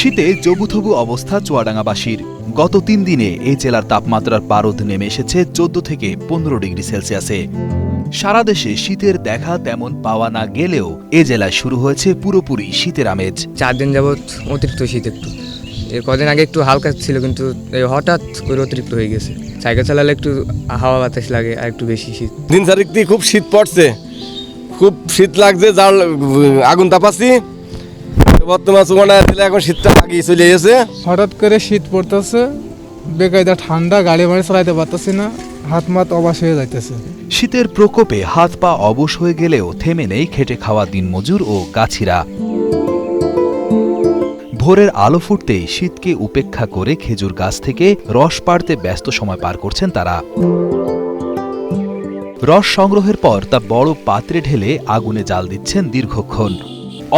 শীতে জবুথবু অবস্থা চুয়াডাঙ্গাবাসীর। গত তিন দিনে এই জেলার তাপমাত্রার পারদ নেমে এসেছে চোদ্দ থেকে পনেরো ডিগ্রি সেলসিয়াসে। সারা দেশে শীতের দেখা তেমন পাওয়া না গেলেও এ জেলায় শুরু হয়েছে পুরোপুরি শীতের আমেজ। চার দিন যাবৎ অতিরিক্ত শীত একটু। এর কদিন আগে একটু হালকা ছিল কিন্তু হঠাৎ করে অতিরিক্ত হয়ে গেছে। সাইকেল চালালে একটু হাওয়া বাতাস লাগে আর একটু বেশি শীত। দিন চারিক দিয়ে খুব শীত পড়ছে। খুব শীত লাগছে যার আগুন তাপাচ্ছি। বর্তমান সুমানা দিলে এখন শীতটা আগিয়ে চলে গেছে। হঠাৎ করে শীত পড়তেছে বেকায়দা ঠান্ডা গাড়ি বাড়ি চালাইতে পারতেছি না হাত মাত অবাস হয়ে যাইতেছে। শীতের প্রকোপে হাত পা অবশ হয়ে গেলেও থেমে নেই খেটে খাওয়া দিনমজুর ও গাছিরা ভোরের আলো ফুটতেই শীতকে উপেক্ষা করে খেজুর গাছ থেকে রস পাড়তে ব্যস্ত সময় পার করছেন তারা। রস সংগ্রহের পর তা বড় পাত্রে ঢেলে আগুনে জাল দিচ্ছেন দীর্ঘক্ষণ।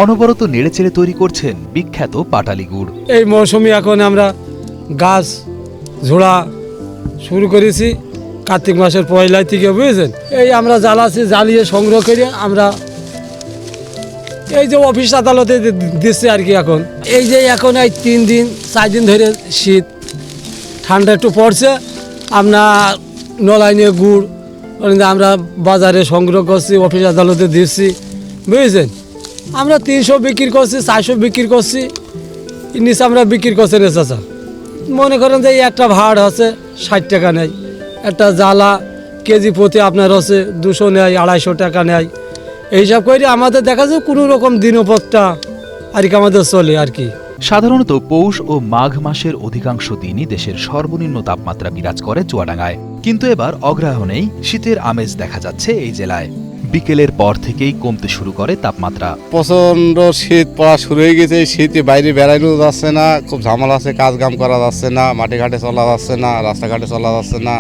অনবরত নেড়েচেড়ে তৈরি করছেন বিখ্যাত পাটালি গুড়। এই মৌসুমে এখন আমরা গাছ, ঝোড়া শুরু করেছি কার্তিক মাসের পয়লা থেকে, বুঝেছেন? এই আমরা জ্বালাছি, জ্বালিয়ে সংগ্রহ করে আমরা এই যে অফিস আদালতে দিচ্ছে আর কি এখন। এই যে এখন এই তিন দিন, চার দিন ধরে শীত, ঠান্ডা একটু পড়ছে, আমরা নলাইনে গুড়, আমরা বাজারে সংগ্রহ করছি, অফিস আদালতে দিচ্ছি, বুঝেছেন? আমরা তিনশো বিক্রি করছি, চারশো বিক্রি করছি। নিচে আমরা বিক্রি করছি রে চাচা। মনে করেন যে একটা ভাড় আছে, ষাট টাকা নেয় একটা জ্বালা, কেজি প্রতি আপনার হচ্ছে দুশো নেয়, আড়াইশো টাকা নেয়। এইসব করে আমাদের দেখা যায় কোনো রকম দিনপথটা আর কি আমাদের চলে আর কি। সাধারণত পৌষ ও মাঘ মাসের অধিকাংশ দিনই দেশের সর্বনিম্ন তাপমাত্রা বিরাজ করে চুয়াডাঙ্গায়। কিন্তু এবার অগ্রহণেই শীতের আমেজ দেখা যাচ্ছে এই জেলায়। বিকেলের পর থেকেই কমতে শুরু করে তাপমাত্রা। প্রচণ্ড শীত পড়া শুরু হয়ে গেছে শীতে বাইরে বেড়ানো যাচ্ছে না, খুব ঝামেলা আছে কাজ কাম করা যাচ্ছে না, মাঠে ঘাটে চলা যাচ্ছে না, রাস্তাঘাটে চলা যাচ্ছে না।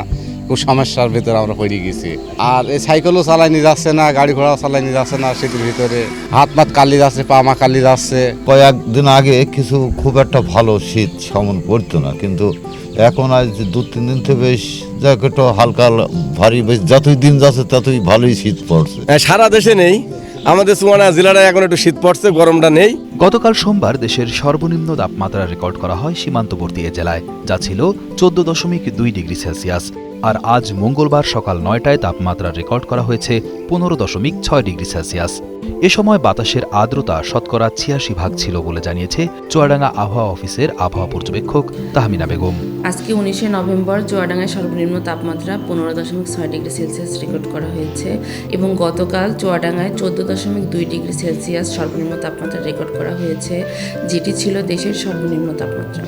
খুব সমস্যার ভিতরে আমরা পড়ে গেছি। আর এই সাইকেলও চালাইনি যাচ্ছে না গাড়ি ঘোড়াও চালাইনি যাচ্ছে না শীতের ভিতরে। হাত মাত কালি যাচ্ছে পা মা কালি যাচ্ছে। কয়েকদিন আগে কিছু খুব একটা ভালো শীত সেমন পড়তো না কিন্তু এখন আজ দু তিন দিন থেকে বেশ যাক একটু হালকা ভারী বেশ যতই দিন যাচ্ছে ততই ভালোই শীত পড়ছে। হ্যাঁ, সারা দেশে নেই। আমাদের সুমানা জেলাটায় এখন একটু শীত পড়ছে গরমটা নেই। গতকাল সোমবার দেশের সর্বনিম্ন তাপমাত্রা রেকর্ড করা হয় সীমান্তবর্তী এ জেলায় যা ছিল চোদ্দ দশমিক দুই ডিগ্রি সেলসিয়াস। আর আজ মঙ্গলবার সকাল নয়টায় তাপমাত্রা রেকর্ড করা হয়েছে পনেরো দশমিক ছয় ডিগ্রি সেলসিয়াস। এ সময় বাতাসের আর্দ্রতা শতকরা ছিয়াশি ভাগ ছিল বলে জানিয়েছে চুয়াডাঙ্গা আবহাওয়া অফিসের আবহাওয়া পর্যবেক্ষক তাহমিনা বেগম। আজকে উনিশে নভেম্বর চুয়াডাঙ্গায় সর্বনিম্ন তাপমাত্রা পনেরো দশমিক ছয় ডিগ্রি সেলসিয়াস রেকর্ড করা হয়েছে এবং গতকাল চুয়াডাঙ্গায় চোদ্দ দশমিক দুই ডিগ্রি সেলসিয়াস সর্বনিম্ন তাপমাত্রা রেকর্ড করা হয়েছে, যেটি ছিল দেশের সর্বনিম্ন তাপমাত্রা।